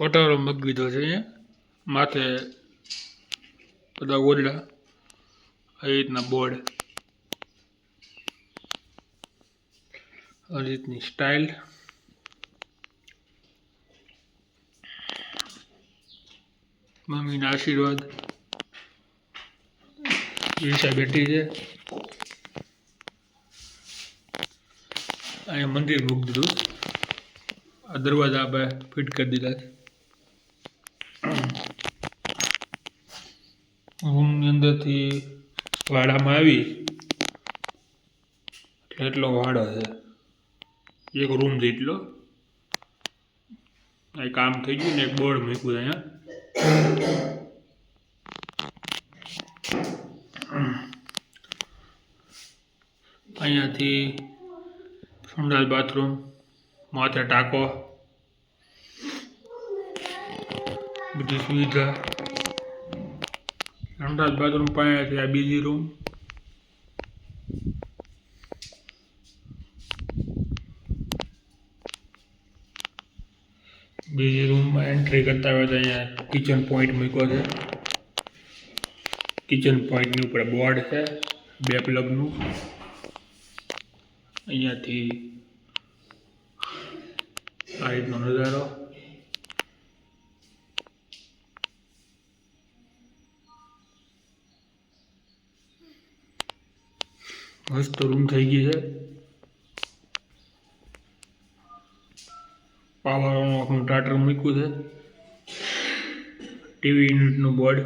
પટારો મૂકી દીધો છે અહીંયા. માથે બધા ઓરડા. આવી રીતના બોર્ડ. આવી રીતની સ્ટાઇલ મમ્મીના આશીર્વાદ. ઈશા બેઠી છે. અહીંયા મંદિર મૂકી દીધું. આ દરવાજા આપણે ફિટ કરી દીધા છે. રૂમની અંદરથી વાડામાં આવી, એટલે એટલો વાડો છે. એક રૂમ જેટલો આ કામ થઈ ગયું ને, એક બોર્ડ મૂક્યું અહીંયા. અહીંયાથી સંડાસ બાથરૂમ, માથે ટાંકો. બધી સુવિધા. સંડાસ બાથરૂમ છે, આ બીજી રૂમ બીજી રૂમમાં એન્ટ્રી કરતા હોય તો અહીંયા કિચન પોઈન્ટ મૂક્યો છે. કિચન પોઈન્ટની ઉપર બોર્ડ છે, બે પ્લગનું અહીંયાથી આ રીતનો નજારો. મસ્ત રૂમ થઈ ગઈ છે. પાવરનું આપણું ટાટર મૂક્યું છે. ટીવી યુનિટનું બોર્ડ?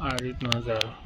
આ રીતનો એની